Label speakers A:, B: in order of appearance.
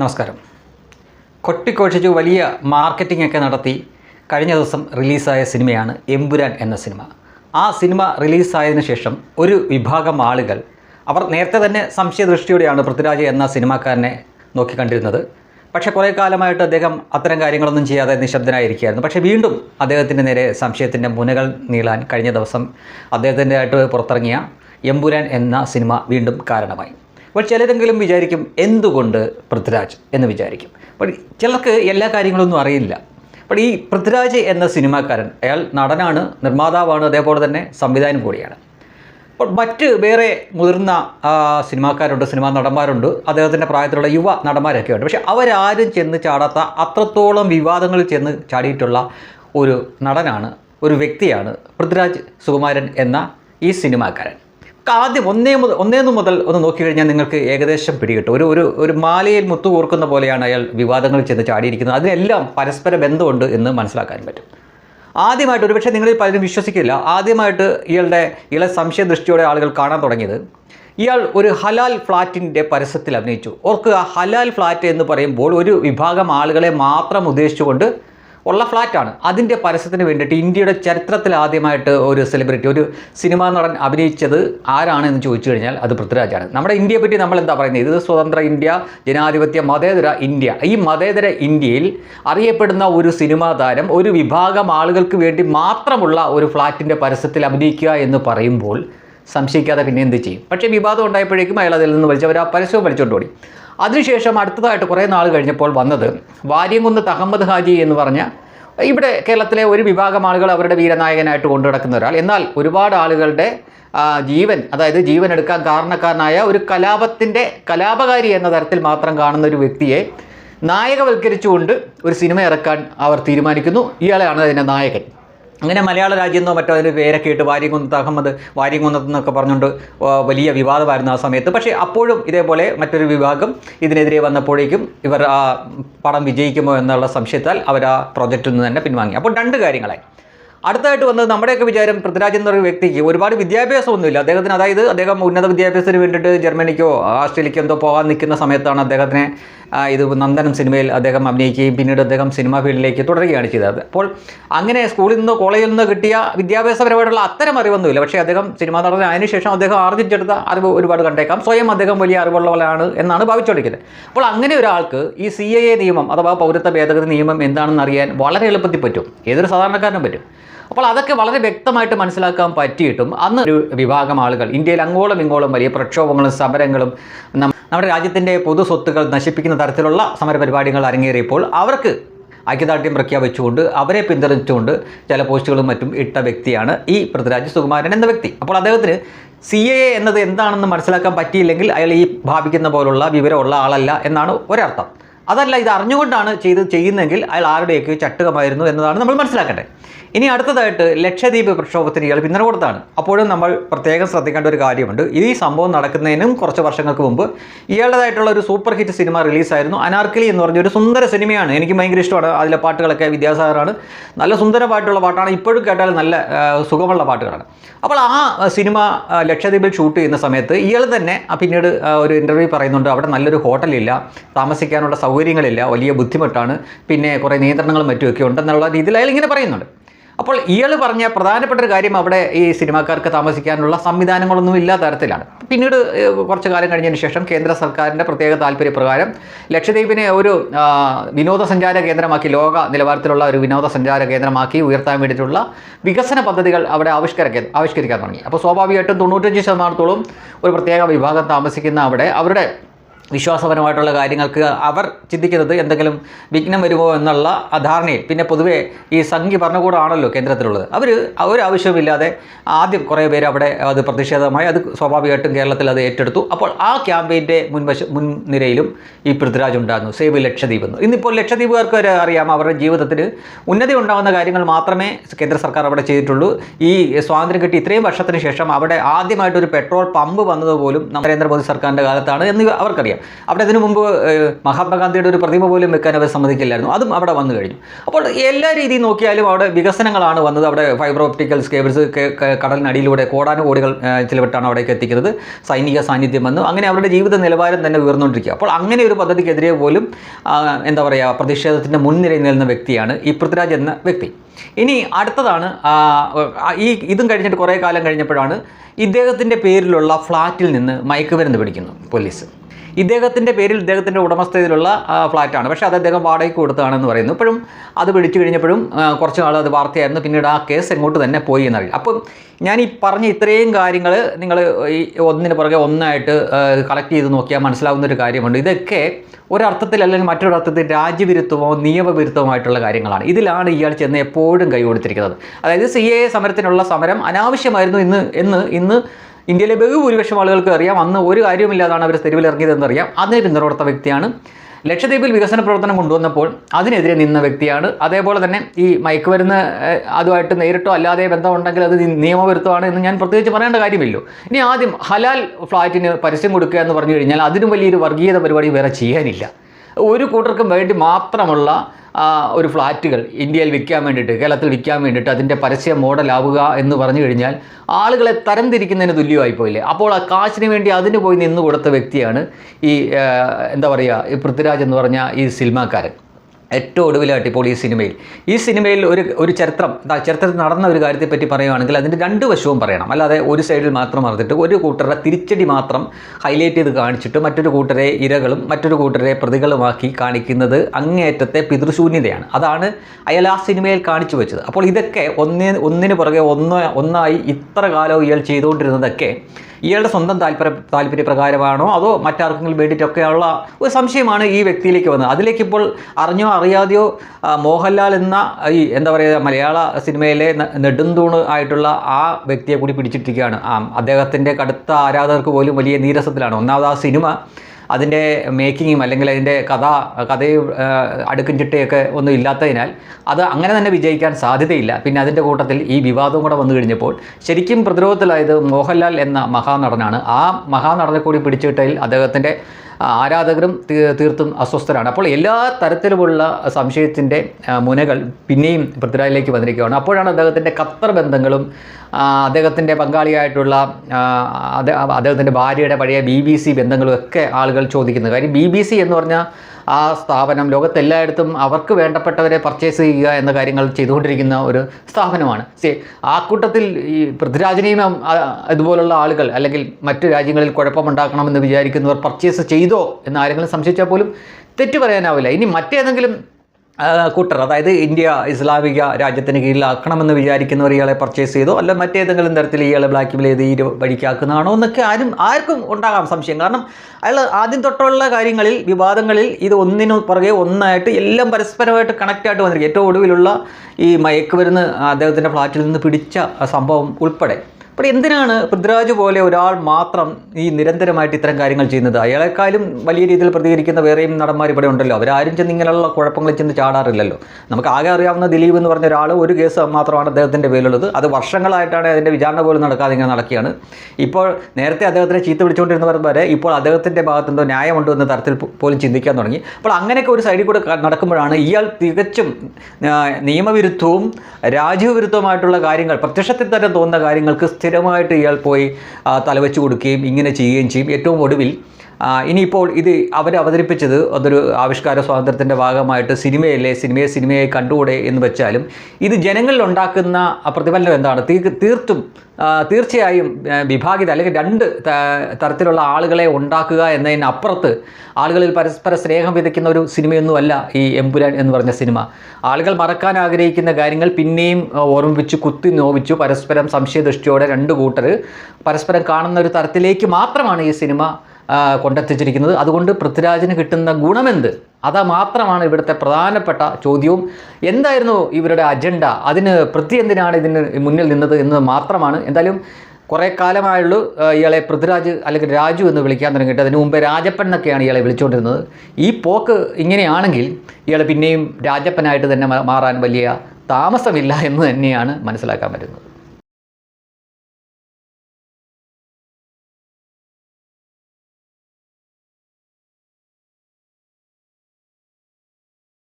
A: നമസ്കാരം. കൊട്ടിക്കോഷിച്ച് വലിയ മാർക്കറ്റിംഗ് ഒക്കെ നടത്തി കഴിഞ്ഞ ദിവസം റിലീസായ സിനിമയാണ് എമ്പുരാൻ എന്ന സിനിമ. ആ സിനിമ റിലീസായതിനു ശേഷം ഒരു വിഭാഗം ആളുകൾ അവർ നേരത്തെ തന്നെ സംശയദൃഷ്ടിയോടെയാണ് പൃഥ്വിരാജ് എന്ന സിനിമാക്കാരനെ നോക്കിക്കണ്ടിരുന്നത്. പക്ഷേ കുറേ കാലമായിട്ട് അദ്ദേഹം അത്തരം കാര്യങ്ങളൊന്നും ചെയ്യാതെ നിശബ്ദനായിരിക്കുകയായിരുന്നു. പക്ഷേ വീണ്ടും അദ്ദേഹത്തിന്റെ നേരെ സംശയത്തിന്റെ മുനകൾ നീളാൻ കഴിഞ്ഞ ദിവസം അദ്ദേഹത്തിന്റെ ആയിട്ട് പുറത്തിറങ്ങിയ എമ്പുരാൻ എന്ന സിനിമ വീണ്ടും കാരണമായി. അപ്പോൾ ചിലരെങ്കിലും വിചാരിക്കും എന്തുകൊണ്ട് പൃഥ്വിരാജ്? എന്ന് വിചാരിക്കും. അപ്പോൾ ചിലർക്ക് എല്ലാ കാര്യങ്ങളൊന്നും അറിയില്ല. അപ്പോൾ ഈ പൃഥ്വിരാജ് എന്ന സിനിമാക്കാരൻ അയാൾ നടനാണ് നിർമ്മാതാവാണ് അതേപോലെ തന്നെ സംവിധാനം കൂടിയാണ്. അപ്പോൾ മറ്റ് വേറെ മുതിർന്ന സിനിമാക്കാരുണ്ട് സിനിമാ നടന്മാരുണ്ട്. അദ്ദേഹത്തിന്റെ പ്രായത്തിലുള്ള യുവ നടന്മാരൊക്കെ ഉണ്ട്. പക്ഷേ അവരാരും ചെന്ന് ചാടാത്ത അത്രത്തോളം വിവാദങ്ങളിൽ ചെന്ന് ചാടിയിട്ടുള്ള ഒരു നടനാണ് ഒരു വ്യക്തിയാണ് പൃഥ്വിരാജ് സുകുമാരൻ എന്ന ഈ സിനിമാക്കാരൻ. ആദ്യം ഒന്നേ മുതൽ ഒന്നേന്ന് മുതൽ ഒന്ന് നോക്കിക്കഴിഞ്ഞാൽ നിങ്ങൾക്ക് ഏകദേശം പിടികിട്ടും. ഒരു ഒരു ഒരു മാലയിൽ മുത്തു കോർക്കുന്ന പോലെയാണ് അയാൾ വിവാദങ്ങളിൽ ചെന്ന് ചാടിയിരിക്കുന്നത്. അതിനെല്ലാം പരസ്പര ബന്ധമുണ്ട് എന്ന് മനസ്സിലാക്കാൻ പറ്റും. ആദ്യമായിട്ട് ഒരുപക്ഷെ നിങ്ങളിൽ പലരും വിശ്വസിക്കില്ല. ആദ്യമായിട്ട് ഇയാളുടെ ഇയാളെ സംശയദൃഷ്ടിയോടെ ആളുകൾ കാണാൻ തുടങ്ങിയത് ഇയാൾ ഒരു ഹലാൽ ഫ്ലാറ്റിന്റെ പരസ്യത്തിൽ അഭിനയിച്ചു. ഓർക്കുക ഹലാൽ ഫ്ലാറ്റ് എന്ന് പറയുമ്പോൾ ഒരു വിഭാഗം ആളുകളെ മാത്രം ഉദ്ദേശിച്ചുകൊണ്ട് ഉള്ള ഫ്ലാറ്റാണ്. അതിന്റെ പരസ്യത്തിന് വേണ്ടിയിട്ട് ഇന്ത്യയുടെ ചരിത്രത്തിൽ ആദ്യമായിട്ട് ഒരു സെലിബ്രിറ്റി ഒരു സിനിമാ നടൻ അഭിനയിച്ചത് ആരാണെന്ന് ചോദിച്ചു കഴിഞ്ഞാൽ അത് പൃഥ്വിരാജാണ്. നമ്മുടെ ഇന്ത്യയെ പറ്റി നമ്മൾ എന്താ പറയുന്നത്? ഇത് സ്വതന്ത്ര ഇന്ത്യ ജനാധിപത്യ മതേതര ഇന്ത്യ. ഈ മതേതര ഇന്ത്യയിൽ അറിയപ്പെടുന്ന ഒരു സിനിമാ താരം ഒരു വിഭാഗം ആളുകൾക്ക് വേണ്ടി മാത്രമുള്ള ഒരു ഫ്ലാറ്റിന്റെ പരസ്യത്തിൽ അഭിനയിക്കുക എന്ന് പറയുമ്പോൾ സംശയിക്കാതെ പിന്നെ എന്ത് ചെയ്യും? പക്ഷേ വിവാദം ഉണ്ടായപ്പോഴേക്കും അയാൾ അതിൽ നിന്ന് വലിച്ചവർ ആ പരസ്യവും വലിച്ചുകൊണ്ട് ഓടി. അതിനുശേഷം അടുത്തതായിട്ട് കുറേ നാൾ കഴിഞ്ഞപ്പോൾ വന്നത് വാര്യംകുന്ന് തഹമ്മദ് ഹാജി എന്ന് പറഞ്ഞ ഇവിടെ കേരളത്തിലെ ഒരു വിഭാഗം ആളുകൾ അവരുടെ വീരനായകനായിട്ട് കൊണ്ടു നടക്കുന്ന ഒരാൾ. എന്നാൽ ഒരുപാട് ആളുകളുടെ ജീവൻ അതായത് ജീവൻ എടുക്കാൻ കാരണക്കാരനായ ഒരു കലാപത്തിന്റെ കലാപകാരി എന്ന തരത്തിൽ മാത്രം കാണുന്ന ഒരു വ്യക്തിയെ നായകവൽക്കരിച്ചുകൊണ്ട് ഒരു സിനിമ ഇറക്കാൻ അവർ തീരുമാനിക്കുന്നു. ഇയാളെയാണ് അതിന്റെ നായകൻ. അങ്ങനെ മലയാള രാജ്യമെന്നോ മറ്റോ അതിന്റെ പേരൊക്കെ ഇട്ട് വാര്യംകുന്നത്ത് അഹമ്മദ് വാര്യംകുന്നത്ത് എന്നൊക്കെ പറഞ്ഞുകൊണ്ട് വലിയ വിവാദമായിരുന്നു ആ സമയത്ത്. പക്ഷേ അപ്പോഴും ഇതേപോലെ മറ്റൊരു വിഭാഗം ഇതിനെതിരെ വന്നപ്പോഴേക്കും ഇവർ ആ പടം വിജയിക്കുമോ എന്നുള്ള സംശയത്താൽ അവർ ആ പ്രോജക്റ്റിൽ നിന്ന് തന്നെ പിൻവാങ്ങി. അപ്പോൾ രണ്ട് കാര്യങ്ങളായി. അടുത്തായിട്ട് വന്നത് നമ്മുടെയൊക്കെ വിചാരം പൃഥ്വിരാജ് എന്നൊരു വ്യക്തിക്ക് ഒരുപാട് വിദ്യാഭ്യാസമൊന്നുമില്ല. അദ്ദേഹത്തിന് അതായത് അദ്ദേഹം ഉന്നത വിദ്യാഭ്യാസത്തിന് വേണ്ടിയിട്ട് ജർമ്മനിക്കോ ഓസ്ട്രേലിയക്കോ എന്തോ പോകാൻ നിൽക്കുന്ന സമയത്താണ് അദ്ദേഹത്തിനെ ഇത് നന്ദനം സിനിമയിൽ അദ്ദേഹം അഭിനയിക്കുകയും പിന്നീട് അദ്ദേഹം സിനിമാ ഫീൽഡിലേക്ക് തുടരുകയാണ് ചെയ്തത്. അപ്പോൾ അങ്ങനെ സ്കൂളിൽ നിന്നോ കോളേജിൽ നിന്നോ കിട്ടിയ വിദ്യാഭ്യാസപരമായിട്ടുള്ള അത്തരം അറിവൊന്നുമില്ല. പക്ഷേ അദ്ദേഹം സിനിമാ നടൻ അതിനുശേഷം അദ്ദേഹം ആർജിച്ചെടുത്ത അറിവ് ഒരുപാട് കണ്ടേക്കാം. സ്വയം അദ്ദേഹം വലിയ അറിവുള്ളവരാണ് എന്നാണ് ഭാവിച്ചുകൊണ്ടിരിക്കുന്നത്. അപ്പോൾ അങ്ങനെ ഒരാൾക്ക് ഈ സി എ നിയമം അഥവാ പൗരത്വ ഭേദഗതി നിയമം എന്താണെന്ന് അറിയാൻ വളരെ എളുപ്പത്തിൽ പറ്റും. ഏതൊരു സാധാരണക്കാരനും പറ്റും. അപ്പോൾ അതൊക്കെ വളരെ വ്യക്തമായിട്ട് മനസ്സിലാക്കാൻ പറ്റിയിട്ടും അന്ന് ഒരു വിഭാഗം ആളുകൾ ഇന്ത്യയിൽ അങ്ങോളം ഇങ്ങോളം വലിയ പ്രക്ഷോഭങ്ങളും സമരങ്ങളും നമ്മുടെ രാജ്യത്തിന്റെ പൊതു സ്വത്തുകൾ നശിപ്പിക്കുന്ന തരത്തിലുള്ള സമരപരിപാടികൾ അരങ്ങേറിയപ്പോൾ അവർക്ക് ഐക്യദാർഢ്യം പ്രഖ്യാപിച്ചുകൊണ്ട് അവരെ പിന്തുണച്ചുകൊണ്ട് ചില പോസ്റ്റുകളും മറ്റും ഇട്ട വ്യക്തിയാണ് ഈ പൃഥ്വിരാജ് സുകുമാരൻ എന്ന വ്യക്തി. അപ്പോൾ അദ്ദേഹത്തിന് സി എ എന്നത് എന്താണെന്ന് മനസ്സിലാക്കാൻ പറ്റിയില്ലെങ്കിൽ അയാൾ ഈ ഭാവിക്കുന്ന പോലുള്ള വിവരമുള്ള ആളല്ല എന്നാണ് ഒരർത്ഥം. അതല്ല ഇത് അറിഞ്ഞുകൊണ്ടാണ് ചെയ്ത് ചെയ്യുന്നതെങ്കിൽ അയാൾ ആരുടെയൊക്കെ ചട്ടുകമായിരുന്നു എന്നതാണ് നമ്മൾ മനസ്സിലാക്കട്ടെ ഇനി അടുത്തതായിട്ട് ലക്ഷദ്വീപ് പ്രക്ഷോഭത്തിന് ഇയാൾ പിന്തുണ കൊടുത്താണ്. അപ്പോഴും നമ്മൾ പ്രത്യേകം ശ്രദ്ധിക്കേണ്ട ഒരു കാര്യമുണ്ട്. ഈ സംഭവം നടക്കുന്നതിനും കുറച്ച് വർഷങ്ങൾക്ക് മുമ്പ് ഇയാളുടേതായിട്ടുള്ള ഒരു സൂപ്പർ ഹിറ്റ് സിനിമ റിലീസായിരുന്നു. അനാർക്കലി എന്ന് പറഞ്ഞ ഒരു സുന്ദര സിനിമയാണ്. എനിക്ക് ഭയങ്കര ഇഷ്ടമാണ്. അതിലെ പാട്ടുകളൊക്കെ വിദ്യാസാഗറാണ് നല്ല സുന്ദര പാട്ടുള്ള പാട്ടാണ്. ഇപ്പോഴും കേട്ടാൽ നല്ല സുഖമുള്ള പാട്ടുകളാണ്. അപ്പോൾ ആ സിനിമ ലക്ഷദ്വീപിൽ ഷൂട്ട് ചെയ്യുന്ന സമയത്ത് ഇയാൾ തന്നെ പിന്നീട് ഒരു ഇന്റർവ്യൂ പറയുന്നുണ്ട് അവിടെ നല്ലൊരു ഹോട്ടലില്ല. താമസിക്കാനുള്ള സൗകര്യങ്ങളില്ല വലിയ ബുദ്ധിമുട്ടാണ് പിന്നെ കുറേ നിയന്ത്രണങ്ങളും മറ്റുമൊക്കെ ഉണ്ടെന്നുള്ള രീതിയിൽ അയാൾ ഇങ്ങനെ പറയുന്നുണ്ട്. അപ്പോൾ ഇയാൾ പറഞ്ഞ പ്രധാനപ്പെട്ട ഒരു കാര്യം അവിടെ ഈ സിനിമാക്കാർക്ക് താമസിക്കാനുള്ള സംവിധാനങ്ങളൊന്നും ഇല്ലാത്ത തരത്തിലാണ്. പിന്നീട് കുറച്ച് കാലം കഴിഞ്ഞതിന് ശേഷം കേന്ദ്ര സർക്കാരിന്റെ പ്രത്യേക താല്പര്യപ്രകാരം ലക്ഷദ്വീപിനെ ഒരു വിനോദസഞ്ചാര കേന്ദ്രമാക്കി ലോക നിലവാരത്തിലുള്ള ഒരു വിനോദസഞ്ചാര കേന്ദ്രമാക്കി ഉയർത്താൻ വേണ്ടിയിട്ടുള്ള വികസന പദ്ധതികൾ അവിടെ ആവിഷ്കരിക്കാൻ ആവിഷ്കരിക്കാൻ തുടങ്ങി. അപ്പോൾ സ്വാഭാവികമായിട്ടും തൊണ്ണൂറ്റഞ്ച് ശതമാനത്തോളം ഒരു പ്രത്യേക വിഭാഗം താമസിക്കുന്ന അവിടെ അവരുടെ വിശ്വാസപരമായിട്ടുള്ള കാര്യങ്ങൾക്ക് അവർ ചിന്തിക്കുന്നത് എന്തെങ്കിലും വിഘ്നം വരുമോ എന്നുള്ള ധാരണയിൽ. പിന്നെ പൊതുവേ ഈ സംഘി ഭരണകൂടമാണല്ലോ കേന്ദ്രത്തിലുള്ളത്. അവർ ഒരാവശ്യമില്ലാതെ ആദ്യം കുറേ പേര് അവിടെ അത് പ്രതിഷേധമായി അത് സ്വാഭാവികമായിട്ടും കേരളത്തിൽ അത് ഏറ്റെടുത്തു. അപ്പോൾ ആ ക്യാമ്പയിന്റെ മുൻവശ മുൻനിരയിലും ഈ പൃഥ്വിരാജ് ഉണ്ടായിരുന്നു സേവ് ലക്ഷദ്വീപ് എന്ന്. ഇന്നിപ്പോൾ ലക്ഷദ്വീപുകാർക്ക് വരെ അറിയാം അവരുടെ ജീവിതത്തിൽ ഉന്നതി ഉണ്ടാകുന്ന കാര്യങ്ങൾ മാത്രമേ കേന്ദ്ര സർക്കാർ അവിടെ ചെയ്തിട്ടുള്ളൂ. ഈ സ്വാതന്ത്ര്യം കിട്ടി ഇത്രയും വർഷത്തിന് ശേഷം അവിടെ ആദ്യമായിട്ടൊരു പെട്രോൾ പമ്പ് വന്നതുപോലും നരേന്ദ്രമോദി സർക്കാരിന്റെ കാലത്താണ് എന്ന് അവർക്കറിയാം. നമുക്കറിയാം അവിടെ ഇതിനു മുമ്പ് മഹാത്മാഗാന്ധിയുടെ ഒരു പ്രതിമ പോലും വെക്കാൻ അവർ സമ്മതിക്കില്ലായിരുന്നു. അതും അവിടെ വന്നു കഴിഞ്ഞു. അപ്പോൾ എല്ലാ രീതിയും നോക്കിയാലും അവിടെ വികസനങ്ങളാണ് വന്നത്. അവിടെ ഫൈബർ ഓപ്റ്റിക്കൽസ് കേബിൾസ് കടലിനടിയിലൂടെ കോടാനുകോടികൾ ചിലവിട്ടാണ് അവിടേക്ക് എത്തിക്കുന്നത്. സൈനിക സാന്നിധ്യം വന്നു. അങ്ങനെ അവരുടെ ജീവിത നിലവാരം തന്നെ ഉയർന്നുകൊണ്ടിരിക്കുക. അപ്പോൾ അങ്ങനെ ഒരു പദ്ധതിക്കെതിരെ പോലും എന്താ പറയുക പ്രതിഷേധത്തിന്റെ മുൻനിരയിൽ നിൽക്കുന്ന വ്യക്തിയാണ് ഈ പൃഥ്വിരാജ് എന്ന വ്യക്തി. ഇനി അടുത്തതാണ് ഈ ഇതും കഴിഞ്ഞിട്ട് കുറേ കാലം കഴിഞ്ഞപ്പോഴാണ് ഇദ്ദേഹത്തിന്റെ പേരിലുള്ള ഫ്ലാറ്റിൽ നിന്ന് മയക്കുമരുന്ന് പിടിക്കുന്നു പോലീസ്. ഇദ്ദേഹത്തിന്റെ പേരിൽ ഇദ്ദേഹത്തിന്റെ ഉടമസ്ഥതയിലുള്ള ഫ്ലാറ്റാണ്. പക്ഷേ അത് അദ്ദേഹം വാടകയ്ക്ക് കൊടുത്തതാണെന്ന് പറയുന്നു. ഇപ്പോഴും അത് പിടിച്ചു കഴിഞ്ഞപ്പോഴും കുറച്ച് നാൾ അത് വാർത്തയായിരുന്നു. പിന്നീട് ആ കേസ് എങ്ങോട്ട് തന്നെ പോയി എന്നറിയില്ല. അപ്പം ഞാൻ ഈ പറഞ്ഞ ഇത്രയും കാര്യങ്ങൾ നിങ്ങൾ ഈ ഒന്നിന് പുറകെ ഒന്നായിട്ട് കളക്ട് ചെയ്ത് നോക്കിയാൽ മനസ്സിലാവുന്ന ഒരു കാര്യമുണ്ട്. ഇതൊക്കെ ഒരർത്ഥത്തിൽ അല്ലെങ്കിൽ മറ്റൊരർത്ഥത്തിൽ രാജ്യവിരുദ്ധമോ നിയമവിരുദ്ധമായിട്ടുള്ള കാര്യങ്ങളാണ്. ഇതിലാണ് ഇയാൾ ചെന്ന് എപ്പോഴും കൈ കൊടുത്തിരിക്കുന്നത്. അതായത് സി എ സമരത്തിനുള്ള സമരം അനാവശ്യമായിരുന്നു ഇന്ന് എന്ന് ഇന്ന് ഇന്ത്യയിലെ ബഹുഭൂരിപക്ഷം ആളുകൾക്ക് അറിയാം. അന്ന് ഒരു കാര്യവുമില്ലാതാണ് അവർ അറിയാം. അതിനെ പിന്തുടർത്ത വ്യക്തിയാണ്. ലക്ഷദ്വീപിൽ വികസന പ്രവർത്തനം കൊണ്ടുവന്നപ്പോൾ അതിനെതിരെ നിന്ന വ്യക്തിയാണ്. അതേപോലെ തന്നെ ഈ മയക്കുമരുന്ന് അതുമായിട്ട് നേരിട്ടോ അല്ലാതെ ബന്ധമുണ്ടെങ്കിൽ അത് നിയമവരുത്തമാണ് എന്ന് ഞാൻ പ്രത്യേകിച്ച് പറയേണ്ട കാര്യമില്ലോ. ഇനി ആദ്യം ഹലാൽ ഫ്ലാറ്റിന് പരസ്യം കൊടുക്കുക എന്ന് പറഞ്ഞു കഴിഞ്ഞാൽ അതിനും വലിയൊരു വർഗീയത പരിപാടി വേറെ ചെയ്യാനില്ല. ഒരു കൂട്ടർക്കും വേണ്ടി മാത്രമുള്ള ഒരു ഫ്ലാറ്റുകൾ ഇന്ത്യയിൽ വിൽക്കാൻ വേണ്ടിയിട്ട് കേരളത്തിൽ വിൽക്കാൻ വേണ്ടിയിട്ട് അതിന്റെ പരസ്യ മോഡലാവുക എന്ന് പറഞ്ഞു കഴിഞ്ഞാൽ ആളുകളെ തരംതിരിക്കുന്നതിന് തുല്യമായി പോയില്ലേ? അപ്പോൾ ആ കാശിന് വേണ്ടി അതിന് പോയി നിന്ന് കൊടുത്ത വ്യക്തിയാണ് ഈ എന്താ പറയുക ഈ പൃഥ്വിരാജ് എന്ന് പറഞ്ഞ ഈ സിനിമാക്കാരൻ. ഏറ്റവും ഒടുവിലായിട്ട് ഇപ്പോൾ ഈ സിനിമയിൽ. ഈ സിനിമയിൽ ഒരു ഒരു ചരിത്രം ചരിത്രത്തിൽ നടന്ന ഒരു കാര്യത്തെപ്പറ്റി പറയുകയാണെങ്കിൽ അതിന്റെ രണ്ട് വശവും പറയണം. അല്ലാതെ ഒരു സൈഡിൽ മാത്രം മറന്നിട്ട് ഒരു കൂട്ടരുടെ തിരിച്ചടി മാത്രം ഹൈലൈറ്റ് ചെയ്ത് കാണിച്ചിട്ട് മറ്റൊരു കൂട്ടരെ ഇരകളും മറ്റൊരു കൂട്ടരെ പ്രതികളുമാക്കി കാണിക്കുന്നത് അങ്ങേയറ്റത്തെ പിതൃശൂന്യതയാണ്. അതാണ് അയാൾ ആ സിനിമയിൽ കാണിച്ചു വെച്ചത്. അപ്പോൾ ഇതൊക്കെ ഒന്നിന് ഒന്നിന് പുറകെ ഒന്ന് ഒന്നായി ഇത്ര കാലം ഇയാൾ ചെയ്തുകൊണ്ടിരുന്നതൊക്കെ ഇയാളുടെ സ്വന്തം താല്പര്യ താല്പര്യപ്രകാരമാണോ? അതോ മറ്റാർക്കെങ്കിലും വേണ്ടിയിട്ടൊക്കെയുള്ള ഒരു സംശയമാണ് ഈ വ്യക്തിയിലേക്ക് വന്നത്. അതിലേക്ക് ഇപ്പോൾ അറിഞ്ഞോ അറിയാതെയോ മോഹൻലാൽ എന്ന ഈ എന്താ പറയുക മലയാള സിനിമയിലെ നെടുന്തൂണ് ആയിട്ടുള്ള ആ വ്യക്തിയെ കൂടി പിടിച്ചിട്ടിരിക്കുകയാണ്. ആ അദ്ദേഹത്തിന്റെ കടുത്ത ആരാധകർക്ക് പോലും വലിയ നീരസത്തിലാണ്. ഒന്നാമത് ആ സിനിമ അതിന്റെ മേക്കിങ്ങും അല്ലെങ്കിൽ അതിന്റെ കഥ കഥയും അടുക്കും ചിട്ടയൊക്കെ ഒന്നും ഇല്ലാത്തതിനാൽ അത് അങ്ങനെ തന്നെ വിജയിക്കാൻ സാധ്യതയില്ല. പിന്നെ അതിന്റെ കൂട്ടത്തിൽ ഈ വിവാദവും കൂടെ വന്നു കഴിഞ്ഞപ്പോൾ ശരിക്കും പ്രതിരോധത്തിലായത് മോഹൻലാൽ എന്ന മഹാനടനാണ്. ആ മഹാനടനെ കൂടി പിടിച്ചിട്ടതിൽ അദ്ദേഹത്തിന്റെ ആരാധകരും തീർത്തും അസ്വസ്ഥരാണ്. അപ്പോൾ എല്ലാ തരത്തിലുമുള്ള സംശയത്തിന്റെ മുനകൾ പിന്നെയും പൃഥ്വിരാജിലേക്ക് വന്നിരിക്കുകയാണ്. അപ്പോഴാണ് അദ്ദേഹത്തിന്റെ ഖത്തർ ബന്ധങ്ങളും അദ്ദേഹത്തിന്റെ പങ്കാളിയായിട്ടുള്ള അദ്ദേഹത്തിന്റെ ഭാര്യയുടെ പഴയ ബി ബി സി ബന്ധങ്ങളും ഒക്കെ ആളുകൾ ചോദിക്കുന്നത്. കാര്യം ബി ബി സി എന്ന് പറഞ്ഞാൽ ആ സ്ഥാപനം ലോകത്തെല്ലായിടത്തും അവർക്ക് വേണ്ടപ്പെട്ടവരെ പർച്ചേസ് ചെയ്യുക എന്ന കാര്യങ്ങൾ ചെയ്തുകൊണ്ടിരിക്കുന്ന ഒരു സ്ഥാപനമാണ്. സേ ആ കൂട്ടത്തിൽ ഈ പൃഥ്വിരാജിനെയും ഇതുപോലുള്ള ആളുകൾ അല്ലെങ്കിൽ മറ്റു രാജ്യങ്ങളിൽ കുഴപ്പമുണ്ടാക്കണമെന്ന് വിചാരിക്കുന്നവർ പർച്ചേസ് ചെയ്തോ എന്ന് ആരെങ്കിലും സംശയിച്ചാൽ പോലും തെറ്റു പറയാനാവില്ല. ഇനി മറ്റേതെങ്കിലും കൂട്ടർ അതായത് ഇന്ത്യ ഇസ്ലാമിക രാജ്യത്തിന് കീഴിലാക്കണമെന്ന് വിചാരിക്കുന്നവർ ഇയാളെ പർച്ചേസ് ചെയ്തോ അല്ല മറ്റേതെങ്കിലും തരത്തിൽ ഇയാളെ ബ്ലാക്ക് മെയിൽ ചെയ്ത് ഈ വഴിക്കാക്കുന്നതാണോ എന്നൊക്കെ ആരും ആർക്കും ഉണ്ടാകാം സംശയം. കാരണം അയാൾ ആദ്യം തൊട്ടുള്ള കാര്യങ്ങളിൽ വിവാദങ്ങളിൽ ഇത് ഒന്നിനു പുറകെ ഒന്നായിട്ട് എല്ലാം പരസ്പരമായിട്ട് കണക്റ്റായിട്ട് വന്നിരിക്കും. ഏറ്റവും ഒടുവിലുള്ള ഈ മയക്കുമരുന്ന് അദ്ദേഹത്തിന്റെ ഫ്ലാറ്റിൽ നിന്ന് പിടിച്ച സംഭവം ഉൾപ്പെടെ. അപ്പോൾ എന്തിനാണ് പൃഥ്വിരാജ് പോലെ ഒരാൾ മാത്രം ഈ നിരന്തരമായിട്ട് ഇത്തരം കാര്യങ്ങൾ ചെയ്യുന്നത്? അയാളെക്കാളും വലിയ രീതിയിൽ പ്രതികരിക്കുന്ന വേറെയും നടന്മാർ ഇവിടെ ഉണ്ടല്ലോ. അവരാരും ചെന്ന് ഇങ്ങനെയുള്ള കുഴപ്പങ്ങൾ ചെന്ന് ചാടാറില്ലല്ലോ. നമുക്ക് ആകെ അറിയാവുന്ന ദിലീപ് എന്ന് പറഞ്ഞ ഒരാൾ ഒരു കേസ് മാത്രമാണ് അദ്ദേഹത്തിന്റെ പേരിലുള്ളത് അത് വർഷങ്ങളായിട്ടാണ് അതിന്റെ വിചാരണ പോലും നടക്കാതെ ഇങ്ങനെ നടക്കുകയാണ്. ഇപ്പോൾ നേരത്തെ അദ്ദേഹത്തിനെ ചീത്ത വിളിച്ചുകൊണ്ടിരുന്നവർ വരെ ഇപ്പോൾ അദ്ദേഹത്തിന്റെ ഭാഗത്തുനിന്നോ ന്യായമുണ്ടോ എന്ന തരത്തിൽ പോലും ചിന്തിക്കാൻ തുടങ്ങി. അപ്പോൾ അങ്ങനെയൊക്കെ ഒരു സൈഡിൽ കൂടെ നടക്കുമ്പോഴാണ് ഇയാൾ തികച്ചും നിയമവിരുദ്ധവും രാജ്യവിരുദ്ധവുമായിട്ടുള്ള കാര്യങ്ങൾ പ്രത്യക്ഷത്തിൽ തന്നെ തോന്നുന്ന കാര്യങ്ങൾക്ക് സ്ഥിരമായിട്ട് ഇയാൾ പോയി തലവെച്ച് കൊടുക്കുകയും ഇങ്ങനെ ചെയ്യുകയും ചെയ്യും. ഏറ്റവും ഒടുവിൽ ഇനിയിപ്പോൾ ഇത് അവർ അവതരിപ്പിച്ചത് അതൊരു ആവിഷ്കാര സ്വാതന്ത്ര്യത്തിന്റെ ഭാഗമായിട്ട് സിനിമയല്ലേ സിനിമയെ സിനിമയായി കണ്ടുകൂടെ എന്ന് വെച്ചാലും ഇത് ജനങ്ങളിൽ ഉണ്ടാക്കുന്ന പ്രതിഫലനം എന്താണ്? തീർത്തും തീർച്ചയായും വിഭാഗിത അല്ലെങ്കിൽ രണ്ട് തരത്തിലുള്ള ആളുകളെ ഉണ്ടാക്കുക എന്നതിനപ്പുറത്ത് ആളുകളിൽ പരസ്പര സ്നേഹം വിതയ്ക്കുന്ന ഒരു സിനിമയൊന്നുമല്ല ഈ എമ്പുരാൻ എന്ന് പറഞ്ഞ സിനിമ. ആളുകൾ മറക്കാൻ ആഗ്രഹിക്കുന്ന കാര്യങ്ങൾ പിന്നെയും ഓർമ്മിപ്പിച്ച് കുത്തി നോവിച്ചു പരസ്പരം സംശയദൃഷ്ടിയോടെ രണ്ട് കൂട്ടർ പരസ്പരം കാണുന്ന ഒരു തരത്തിലേക്ക് മാത്രമാണ് ഈ സിനിമ കൊണ്ടെത്തിച്ചിരിക്കുന്നത്. അതുകൊണ്ട് പൃഥ്വിരാജിന് കിട്ടുന്ന ഗുണമെന്ത്? അത് മാത്രമാണ് ഇവിടുത്തെ പ്രധാനപ്പെട്ട ചോദ്യവും. എന്തായിരുന്നു ഇവരുടെ അജണ്ട അതിന് പൃഥ്വി എന്തിനാണ് ഇതിന് മുന്നിൽ നിന്നത് എന്ന് മാത്രമാണ്. എന്തായാലും കുറേ കാലമായുള്ളൂ ഇയാളെ പൃഥ്വിരാജ് അല്ലെങ്കിൽ രാജു എന്ന് വിളിക്കാൻ തുടങ്ങിയിട്ട്. അതിന് മുമ്പേ രാജപ്പൻ എന്നൊക്കെയാണ് ഇയാളെ വിളിച്ചുകൊണ്ടിരുന്നത്. ഈ പോക്ക് ഇങ്ങനെയാണെങ്കിൽ ഇയാൾ പിന്നെയും രാജപ്പനായിട്ട് തന്നെ മാറാൻ വലിയ താമസമില്ല എന്ന് തന്നെയാണ് മനസ്സിലാക്കാൻ പറ്റുന്നത്.